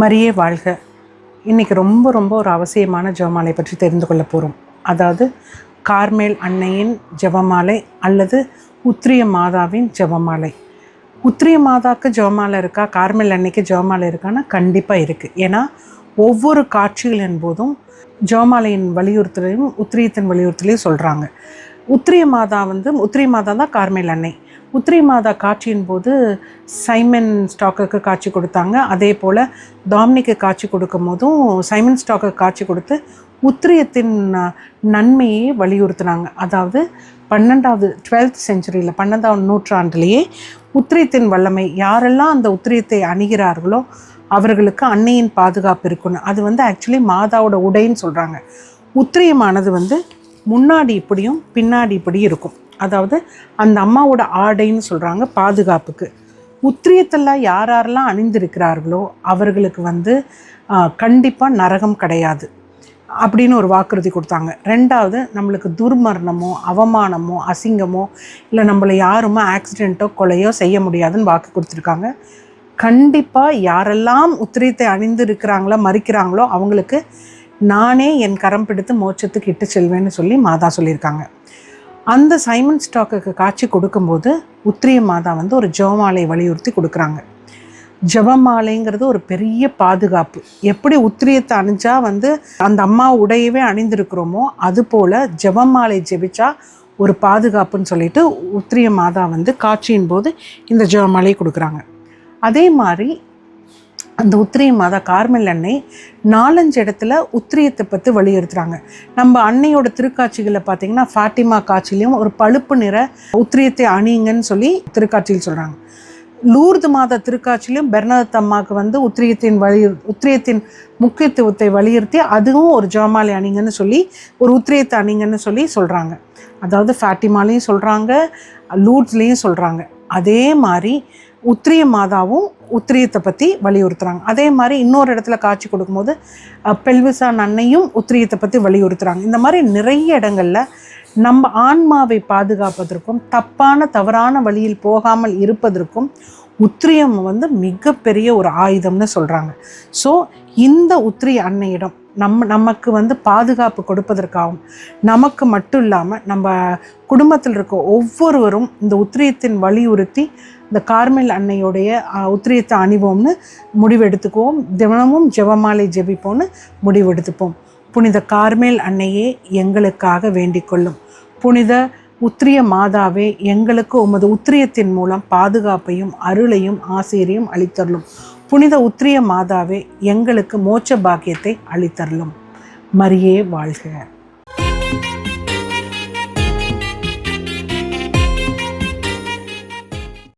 மரியே வாழ்க. இன்னைக்கு ரொம்ப ரொம்ப ஒரு அவசியமான ஜெபமாலை பற்றி தெரிந்து கொள்ள போகிறோம் அதாவது கார்மேல் அன்னையின் ஜெபமாலை அல்லது உத்திரிய மாதாவின் ஜெபமாலை. உத்திரிய மாதாக்கு ஜெபமாலை இருக்கா கார்மேல் அன்னைக்கு ஜெபமாலை இருக்கான்னா கண்டிப்பாக இருக்குது ஏன்னா ஒவ்வொரு காட்சிகளின் போதும் ஜெபமாலையின் வலியுறுத்தலையும் உத்திரியத்தின் வலியுறுத்தலையும் சொல்கிறாங்க உத்திரிய மாதா வந்து உத்திரிய மாதா தான் கார்மேல் அன்னை. உத்ரி மாதா காட்சியின் போது சைமன் ஸ்டாக்குக்கு காட்சி கொடுத்தாங்க. அதே போல் டாமினிக்கு காட்சி கொடுக்கும் போதும் சைமன் ஸ்டாக்குக்கு காட்சி கொடுத்து உத்திரியத்தின் நன்மையை வலியுறுத்தினாங்க. அதாவது பன்னெண்டாவது டுவெல்த் செஞ்சுரியில் பன்னெண்டாவது நூற்றாண்டுலேயே உத்திரியத்தின் வல்லமை யாரெல்லாம் அந்த உத்திரியத்தை அணுகிறார்களோ அவர்களுக்கு அன்னையின் பாதுகாப்பு இருக்கணும். அது வந்து ஆக்சுவலி மாதாவோட உடைன்னு சொல்கிறாங்க உத்திரியமானது வந்து முன்னாடி இப்படியும் பின்னாடி இப்படி இருக்கும். அதாவது அந்த அம்மாவோட ஆடைன்னு சொல்கிறாங்க பாதுகாப்புக்கு. உத்திரியத்தெல்லாம் யார் யாரெல்லாம் அணிந்திருக்கிறார்களோ அவர்களுக்கு வந்து கண்டிப்பாக நரகம் கிடையாது அப்படின்னு ஒரு வாக்குறுதி கொடுத்தாங்க. ரெண்டாவது நம்மளுக்கு துர்மரணமோ அவமானமோ அசிங்கமோ இல்லை நம்மளை யாருமே ஆக்சிடெண்ட்டோ கொலையோ செய்ய முடியாதுன்னு வாக்கு கொடுத்துருக்காங்க. கண்டிப்பாக யாரெல்லாம் உத்திரியத்தை அணிந்து இருக்கிறாங்களோ மறிக்கிறாங்களோ அவங்களுக்கு நானே என் கரம் பிடித்து மோட்சத்துக்கு இட்டு செல்வேன்னு சொல்லி மாதா சொல்லியிருக்காங்க. அந்த சைமன் ஸ்டாக்குக்கு காட்சி கொடுக்கும்போது உத்திரிய மாதா வந்து ஒரு ஜெபமாலை வலியுறுத்தி கொடுக்குறாங்க. ஜபமாலைங்கிறது ஒரு பெரிய பாதுகாப்பு. எப்படி உத்திரியத்தை அணிஞ்சா வந்து அந்த அம்மா உடையவே அணிந்திருக்கிறோமோ அது போல் ஜெபமாலை ஜெபிச்சா ஒரு பாதுகாப்புன்னு சொல்லிட்டு உத்திரிய மாதா வந்து காட்சியின் போது இந்த ஜபமாலையை கொடுக்குறாங்க. அதே மாதிரி அந்த உத்திரை மாதா கார்மெல் அன்னை நாலஞ்சு இடத்துல உத்திரியத்தை பற்றி வலியுறுத்துறாங்க. நம்ம அன்னையோட திருக்காட்சிகளை பார்த்தீங்கன்னா ஃபாட்டிமா காட்சிலையும் ஒரு பழுப்பு நிற உத்திரியத்தை அணியுங்கன்னு சொல்லி திருக்காட்சியில் சொல்கிறாங்க லூர்து மாத திருக்காட்சியிலும் பெர்னதத் அம்மாவுக்கு வந்து உத்திரியத்தின் வலி உத்திரியத்தின் முக்கியத்துவத்தை வலியுறுத்தி அதுவும் ஒரு ஜெபமாலை அணிங்கன்னு சொல்லி ஒரு உத்திரியத்தை அணிங்கன்னு சொல்லி சொல்கிறாங்க அதாவது ஃபேட்டிமாலையும் சொல்கிறாங்க லூர்ட்ஸ்லேயும் சொல்கிறாங்க அதே மாதிரி உத்திரிய மாதாவும் உத்திரியத்தை பற்றி வலியுறுத்துகிறாங்க அதே மாதிரி இன்னொரு இடத்துல காட்சி கொடுக்கும்போது பெல்விசா அன்னையும் உத்திரியத்தை பற்றி வலியுறுத்துகிறாங்க இந்த மாதிரி நிறைய இடங்களில் நம்ம ஆன்மாவை பாதுகாப்பதற்கும் தப்பான தவறான வழியில் போகாமல் இருப்பதற்கும் உத்திரியம் வந்து மிகப்பெரிய ஒரு ஆயுதம்னு சொல்கிறாங்க ஸோ இந்த உத்திரிய அன்னையிடம் நம்ம நமக்கு வந்து பாதுகாப்பு கொடுப்பதற்காகவும் நமக்கு மட்டும் இல்லாமல் நம்ம குடும்பத்தில் இருக்க ஒவ்வொருவரும் இந்த உத்திரியத்தின் வலியுறுத்தி இந்த கார்மெல் அன்னையுடைய உத்திரியத்தை அணிவோம்னு முடிவெடுத்துக்குவோம். தினமும் ஜெபமாலை ஜெபிப்போம்னு முடிவெடுத்துப்போம். புனித கார்மேல் அன்னையே எங்களுக்காக வேண்டிக் கொள்ளும். புனித உத்திரிய மாதாவே எங்களுக்கு உமது உத்திரியத்தின் மூலம் பாதுகாப்பையும் அருளையும் ஆசிரியையும் அளித்தருளும். புனித உத்திரிய மாதாவே எங்களுக்கு மோட்ச பாக்கியத்தை அளித்தரலும் மரியே வாழ்க.